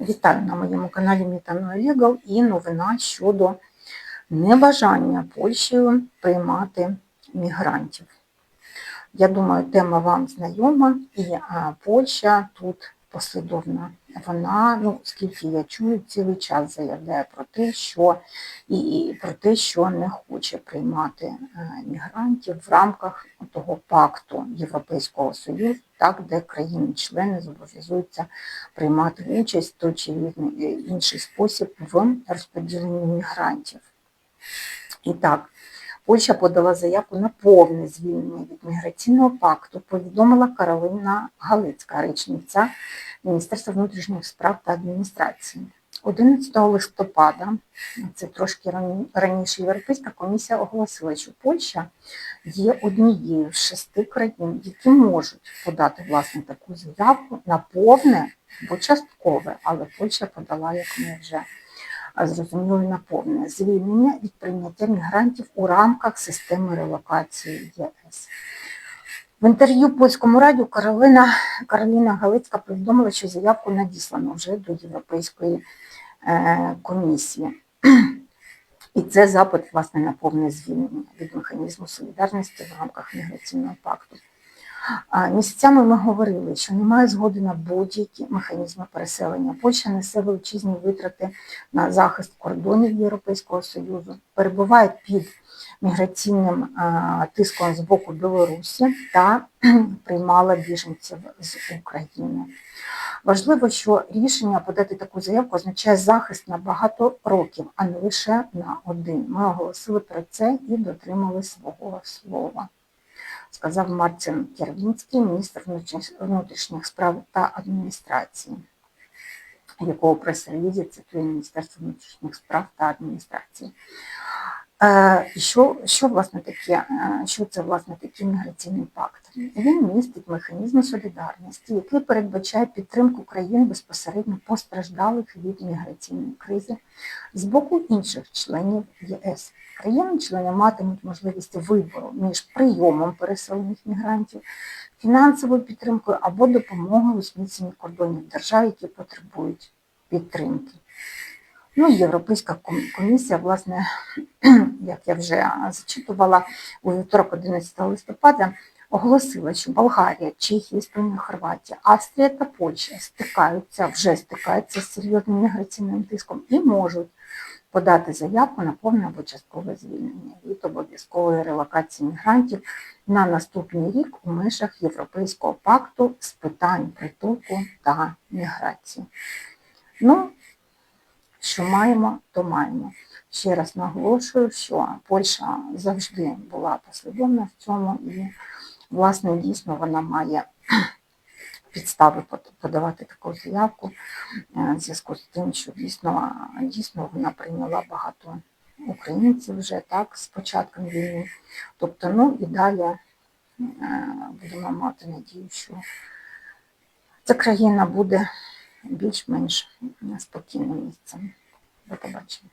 Вітаю на моєму каналі Мітано Легал і новина щодо небажання Польщею приймати мігрантів. Я думаю, тема вам знайома, і Польща тут послідовна. Вона, ну, скільки я чую, цілий час заявляє про те, що і, і про те, що не хоче приймати е, мігрантів в рамках того пакту Європейського Союзу, так, де країни-члени зобов'язуються приймати участь в той чи інший спосіб в розподіленні мігрантів. І так, Польща подала заявку на повне звільнення від міграційного пакту, повідомила Каролина Галицька, речниця Міністерства внутрішніх справ та адміністрації. 11 листопада, це трошки раніше, Європейська комісія оголосила, що Польща є однією з шести країн, які можуть подати власне таку заявку на повне або часткове, але Польща подала, як ми вже а, зрозуміли, на повне звільнення від прийняття мігрантів у рамках системи релокації ЄС. В інтерв'ю польському радіо Каролина, Кароліна Галицька повідомила, що заявку надіслано вже до Європейської е, комісії. І це запит власне на повне звільнення від механізму солідарності в рамках міграційного пакту. Місяцями ми говорили, що немає згоди на будь-які механізми переселення. Польща несе величезні витрати на захист кордонів Європейського Союзу, перебуває під міграційним тиском з боку Білорусі та приймала біженців з України. Важливо, що рішення подати таку заявку означає захист на багато років, а не лише на один. Ми оголосили про це і дотримали свого слова сказав Мартин Кірвінський, міністр внутрішніх- справ та адміністрації, якого прес-релізі цитує Міністерство внутрішніх справ та адміністрації. Е, Що, що, власне таке, е, що це власне такий міграційний пакт? Він містить механізми солідарності, який передбачає підтримку країн безпосередньо постраждалих від міграційної кризи з боку інших членів ЄС. Країни-члени матимуть можливість вибору між прийомом переселених мігрантів, фінансовою підтримкою або допомогою у кордонів держав, які потребують підтримки. Ну, Європейська комісія, власне, як я вже зачитувала, у вівторок 11 листопада оголосила, що Болгарія, Чехія, Естонія, Хорватія, Австрія та Польща стикаються, вже стикаються з серйозним міграційним тиском і можуть подати заявку на повне або часткове звільнення від обов'язкової релокації мігрантів на наступний рік у межах Європейського пакту з питань притулку та міграції. Ну, що маємо, то маємо. Ще раз наголошую, що Польща завжди була послідовна в цьому, і, власне, дійсно вона має підстави подавати таку заявку е, в зв'язку з тим, що дійсно, дійсно вона прийняла багато українців вже так з початком війни. Тобто, ну і далі е, будемо мати надію, що ця країна буде більш-менш спокійним місцем. До побачення.